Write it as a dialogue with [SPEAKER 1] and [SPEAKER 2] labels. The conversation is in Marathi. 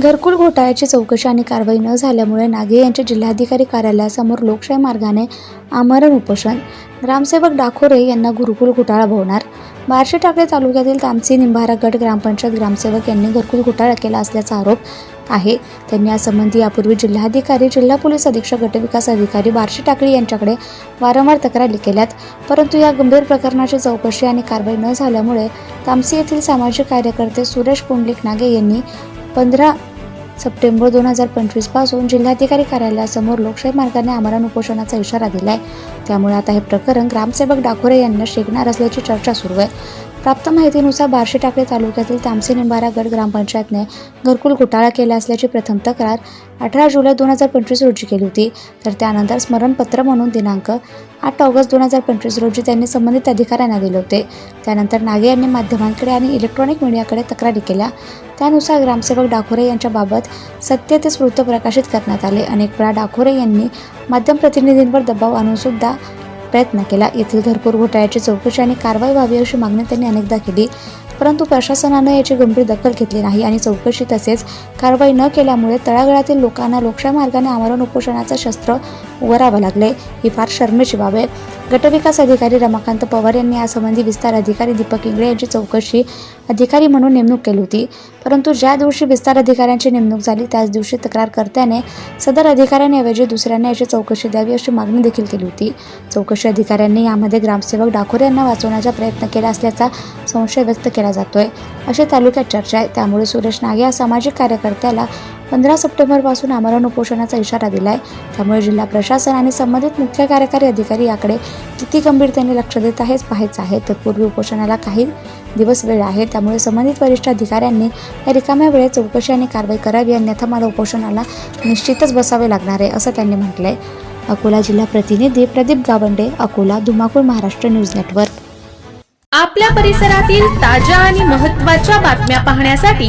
[SPEAKER 1] घरकुल घोटाळ्याची चौकशी आणि कारवाई न झाल्यामुळे नागे यांच्या जिल्हाधिकारी कार्यालयासमोर लोकशाही मार्गाने आमरण उपोषण. ग्रामसेवक डाखोरे यांना गुरुकुल घोटाळा भोवणार. बार्शी टाकळे तालुक्यातील तामसी निंभारा गट ग्रामपंचायत ग्रामसेवक यांनी घरकुल घोटाळा केला असल्याचा आरोप आहे. त्यांनी यासंबंधी यापूर्वी जिल्हाधिकारी जिल्हा पोलीस अधीक्षक गटविकास अधिकारी बार्शी टाकळी यांच्याकडे वारंवार तक्रारी केल्यात. परंतु या गंभीर प्रकरणाची चौकशी आणि कारवाई न झाल्यामुळे तामसी येथील सामाजिक कार्यकर्ते सुरेश पुंडलिक नागे यांनी पंधरा सप्टेंबर दोन हजार पंचवीसपासून जिल्हाधिकारी कार्यालयासमोर लोकशाही मार्गाने आमरण उपोषणाचा इशारा दिलाय. त्यामुळे आता हे प्रकरण ग्रामसेवक डाकोरे यांना शेकणार असल्याची चर्चा सुरू आहे. प्राप्त माहितीनुसार बार्शी टाकळी तालुक्यातील तामसी निंबारा गट ग्रामपंचायतने घरकुल घोटाळा केला असल्याची प्रथम तक्रार अठरा जुलै दोन हजार पंचवीस रोजी केली होती. तर त्यानंतर स्मरणपत्र म्हणून दिनांक आठ ऑगस्ट दोन हजार पंचवीस रोजी त्यांनी संबंधित अधिकाऱ्यांना दिले होते. त्यानंतर नागे यांनी माध्यमांकडे आणि इलेक्ट्रॉनिक मीडियाकडे तक्रारी केल्या. त्यानुसार ग्रामसेवक डाखोरे यांच्याबाबत सत्य ते वृत्त प्रकाशित करण्यात आले. अनेक वेळा डाकोरे यांनी माध्यम प्रतिनिधींवर दबाव आणून सुद्धा प्रयत्न केला. येथील घरकुल घोटाळ्याची चौकशी आणि कारवाई व्हावी अशी मागणी त्यांनी अनेकदा केली. परंतु प्रशासनानं याची गंभीर दखल घेतली नाही आणि चौकशी तसेच कारवाई न केल्यामुळे तळागाळातील लोकांना लोकशाही मार्गाने आमरण उपोषणाचं शस्त्र उगारावं लागले ही फार शर्मेची बाब आहे. गटविकास अधिकारी रमाकांत पवार यांनी यासंबंधी विस्तार अधिकारी दीपक इंगळे यांची चौकशी अधिकारी म्हणून नेमणूक केली होती. परंतु ज्या दिवशी विस्तार अधिकाऱ्यांची नेमणूक झाली त्याच दिवशी तक्रारकर्त्याने सदर अधिकाऱ्यांऐवजी दुसऱ्यांना याची चौकशी द्यावी अशी मागणी देखील केली होती. चौकशी अधिकाऱ्यांनी यामध्ये ग्रामसेवक डाकोरे यांना वाचवण्याचा प्रयत्न केला असल्याचा संशय व्यक्त केला जातोय. अशी तालुक्यात चर्चा आहे. त्यामुळे सुरेश नागे या सामाजिक कार्यकर्त्याला पंधरा सप्टेंबरपासून आमरण उपोषणाचा इशारा दिला आहे त्यामुळे जिल्हा प्रशासन आणि संबंधित मुख्य कार्यकारी अधिकारी याकडे किती गंभीरतेने लक्ष देत आहेच पाहायचं आहे. तत्पूर्वी उपोषणाला काही दिवस वेळ आहे. त्यामुळे संबंधित वरिष्ठ अधिकाऱ्यांनी या रिकाम्या वेळेत चौकशी आणि कारवाई करावी. अन्यथा मला उपोषणाला निश्चितच बसावे लागणार आहे असं त्यांनी म्हटलंय. अकोला जिल्हा प्रतिनिधी प्रदीप गावंडे अकोला धुमाकूळ महाराष्ट्र न्यूज नेटवर्क.
[SPEAKER 2] आपल्या परिसरातील ताज्या आणि महत्त्वाच्या बातम्या पाहण्यासाठी